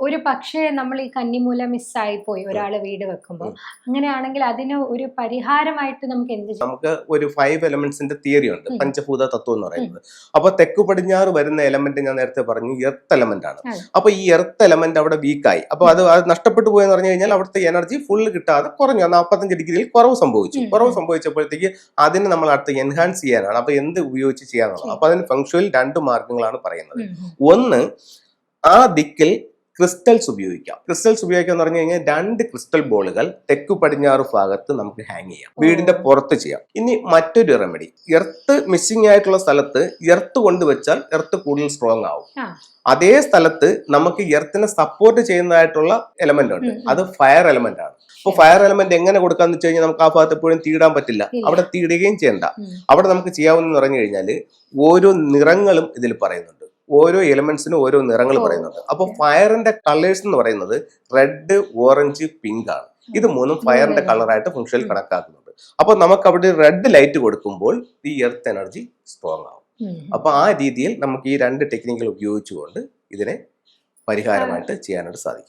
ഒരു പക്ഷേ നമ്മൾ ഈ കന്നിമൂല മിസ്സായി പോയി ഒരാൾ വീട് വെക്കുമ്പോൾ അങ്ങനെയാണെങ്കിൽ അതിന് ഒരു പരിഹാരമായിട്ട് നമുക്ക് എന്ത് നമുക്ക് ഒരു ഫൈവ് എലമെന്റ്സിന്റെ തിയറി ഉണ്ട്. പഞ്ചഭൂത തത്വം എന്ന് പറയുന്നത്. അപ്പൊ തെക്ക് പടിഞ്ഞാറ് വരുന്ന എലമെന്റ് ഞാൻ നേരത്തെ പറഞ്ഞു എർത്ത് എലമെന്റ് ആണ്. അപ്പൊ ഈ എർത്ത് എലമെന്റ് അവിടെ വീക്കായി അപ്പൊ അത് അത് നഷ്ടപ്പെട്ടു പോയെന്ന് പറഞ്ഞു കഴിഞ്ഞാൽ അവിടുത്തെ എനർജി ഫുള്ള് കിട്ടാതെ കുറഞ്ഞു. നാൽപ്പത്തഞ്ച് ഡിഗ്രിയിൽ കുറവ് സംഭവിച്ചു. കുറവ് സംഭവിച്ചപ്പോഴത്തേക്ക് അതിന് നമ്മൾ അടുത്ത് എൻഹാൻസ് ചെയ്യാനാണ്. അപ്പൊ എന്ത് ഉപയോഗിച്ച് ചെയ്യാന്നുള്ളത്. അപ്പൊ അതിന് ഫംഗ്ഷനിൽ രണ്ട് മാർഗങ്ങളാണ് പറയുന്നത്. ഒന്ന് ആ ദിക്കിൽ ക്രിസ്റ്റൽസ് ഉപയോഗിക്കാം. ക്രിസ്റ്റൽസ് ഉപയോഗിക്കുക എന്ന് പറഞ്ഞു കഴിഞ്ഞാൽ രണ്ട് ക്രിസ്റ്റൽ ബോളുകൾ തെക്കു പടിഞ്ഞാറ് ഭാഗത്ത് നമുക്ക് ഹാങ് ചെയ്യാം. വീടിന്റെ പുറത്ത് ചെയ്യാം. ഇനി മറ്റൊരു റെമഡി എർത്ത് മിസ്സിംഗ് ആയിട്ടുള്ള സ്ഥലത്ത് എർത്ത് കൊണ്ടുവച്ചാൽ എർത്ത് കൂടുതൽ സ്ട്രോങ് ആവും. അതേ സ്ഥലത്ത് നമുക്ക് എർത്തിനെ സപ്പോർട്ട് ചെയ്യുന്നതായിട്ടുള്ള എലമെന്റ് ഉണ്ട്. അത് ഫയർ എലമെന്റ് ആണ്. അപ്പൊ ഫയർ എലമെന്റ് എങ്ങനെ കൊടുക്കാന്ന് വെച്ച് കഴിഞ്ഞാൽ നമുക്ക് ആ ഭാഗത്ത് എപ്പോഴും തീടാൻ പറ്റില്ല. അവിടെ തീടുകയും ചെയ്യണ്ട. അവിടെ നമുക്ക് ചെയ്യാവുന്ന പറഞ്ഞു കഴിഞ്ഞാൽ ഓരോ നിറങ്ങളും ഇതിൽ പറയുന്നുണ്ട്. ഓരോ എലിമെന്റ്സിനും ഓരോ നിറങ്ങൾ. പറയുന്നുണ്ട്. അപ്പൊ ഫയറിന്റെ കളേഴ്സ് എന്ന് പറയുന്നത് റെഡ് ഓറഞ്ച് പിങ്ക് ആണ്. ഇത് മൂന്നും ഫയറിന്റെ കളറായിട്ട് ഫംഗ്ഷനിൽ. കണക്കാക്കുന്നുണ്ട്. അപ്പൊ നമുക്ക് അവിടെ റെഡ് ലൈറ്റ് കൊടുക്കുമ്പോൾ ഈ എർത്ത് എനർജി സ്ട്രോങ് ആവും. അപ്പൊ ആ രീതിയിൽ നമുക്ക് ഈ രണ്ട് ടെക്നിക്കുകൾ ഉപയോഗിച്ചുകൊണ്ട് ഇതിനെ പരിഹാരമായിട്ട് ചെയ്യാനായിട്ട് സാധിക്കും.